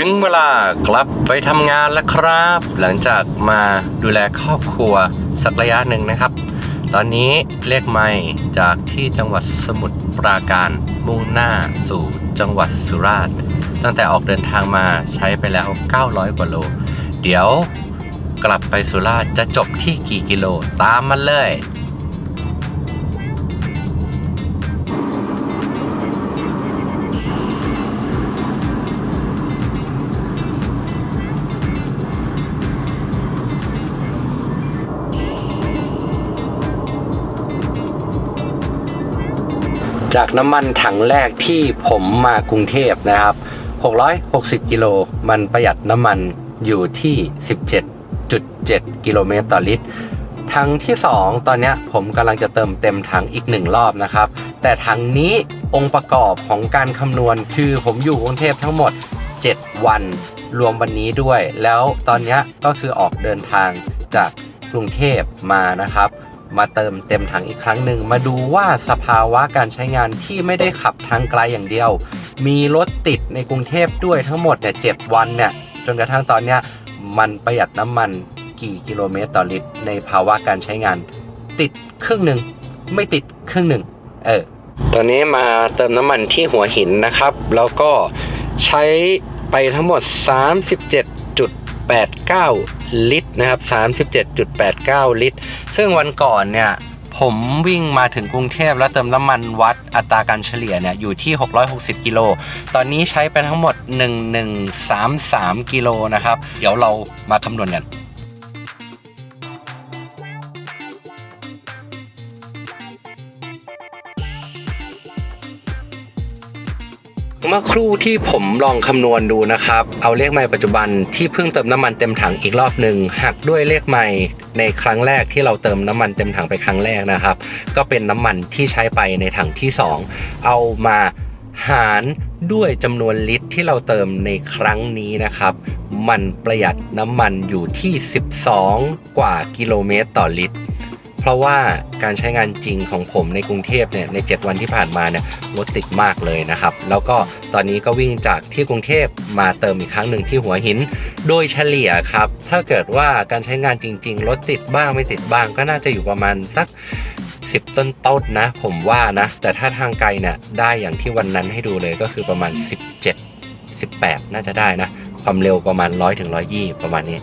ถึงเวลากลับไปทำงานแล้วครับ หลังจากมาดูแลครอบครัวสักระยะหนึ่งนะครับ ตอนนี้เลขไม่จากที่จังหวัดสมุทรปราการมุ่งหน้าสู่จังหวัดสุราษฎร์ตั้งแต่ออกเดินทางมาใช้ไปแล้ว 900 กว่าโล เดี๋ยวกลับไปสุราษฎร์จะจบที่กี่กิโลตามมาเลย จากน้ำมันถังแรกที่ผมมากรุงเทพนะครับ 660 กิโล มันประหยัดน้ำมันอยู่ที่ 17.7 กิโลเมตรต่อลิตรถังที่ 2 ตอนนี้ผมกำลังจะเติมเต็มถังอีกหนึ่งรอบนะครับ แต่ถังนี้องค์ประกอบของการคำนวณคือผมอยู่กรุงเทพทั้งหมด 7 วันรวมวันนี้ด้วย แล้วตอนนี้ก็คือออกเดินทางจากกรุงเทพมานะครับ มาเติมเต็มถังอีกครั้งหนึ่ง มาดูว่าสภาวะการใช้งานที่ไม่ได้ขับทางไกลอย่างเดียว มีรถติดในกรุงเทพด้วยทั้งหมดเนี่ยเจ็ดวันเนี่ยจนกระทั่งตอนเนี้ยมันประหยัดน้ำมันกี่กิโลเมตรต่อลิตร ในภาวะการใช้งาน ติดครึ่งหนึ่งไม่ติดครึ่งหนึ่งเออตอนนี้มาเติมน้ำมันที่หัวหินนะครับ แล้วก็ใช้ไปทั้งหมด 37.89 ลิตรนะครับ 37.89 ลิตร ซึ่งวันก่อนเนี่ยผมวิ่งมาถึงกรุงเทพแล้วเติมน้ำมันวัดอัตราการเฉลี่ยเนี่ยอยู่ที่ 660 กิโล ตอนนี้ใช้ไปทั้งหมด 1133 กิโลนะครับ เดี๋ยวเรามาคำนวณกัน เมื่อครู่ที่ผมลองคำนวณดูนะครับ เอาเลขใหม่ปัจจุบันที่เพิ่งเติมน้ำมันเต็มถังอีกรอบหนึ่งหักด้วยเลขใหม่ในครั้งแรกที่เราเติมน้ำมันเต็มถังไปครั้งแรกนะครับ ก็เป็นน้ำมันที่ใช้ไปในถังที่ 2 เอามาหารด้วยจำนวนลิตรที่เราเติมในครั้งนี้นะครับ มันประหยัดน้ำมันอยู่ที่ 12 กว่ากิโลเมตรต่อลิตร ราะว่าการใช้งานจริงของผมในกรุงเทพเนี่ยใน 7 วันที่ผ่านมาเนี่ยรถติดมากเลยนะครับ แล้วก็ตอนนี้ก็วิ่งจากที่กรุงเทพมาเติมอีกครั้งหนึ่งที่หัวหิน โดยเฉลี่ยครับ ถ้าเกิดว่าการใช้งานจริง ๆ รถติดบ้างไม่ติดบ้าง ก็น่าจะอยู่ประมาณสัก10 ต้นต้นนะ ผมว่านะ แต่ถ้าทางไกลเนี่ยได้อย่างที่วันนั้นให้ดูเลยก็คือประมาณ 17 18 น่าจะได้นะ ความเร็วประมาณ 100ถึง120 ประมาณนี้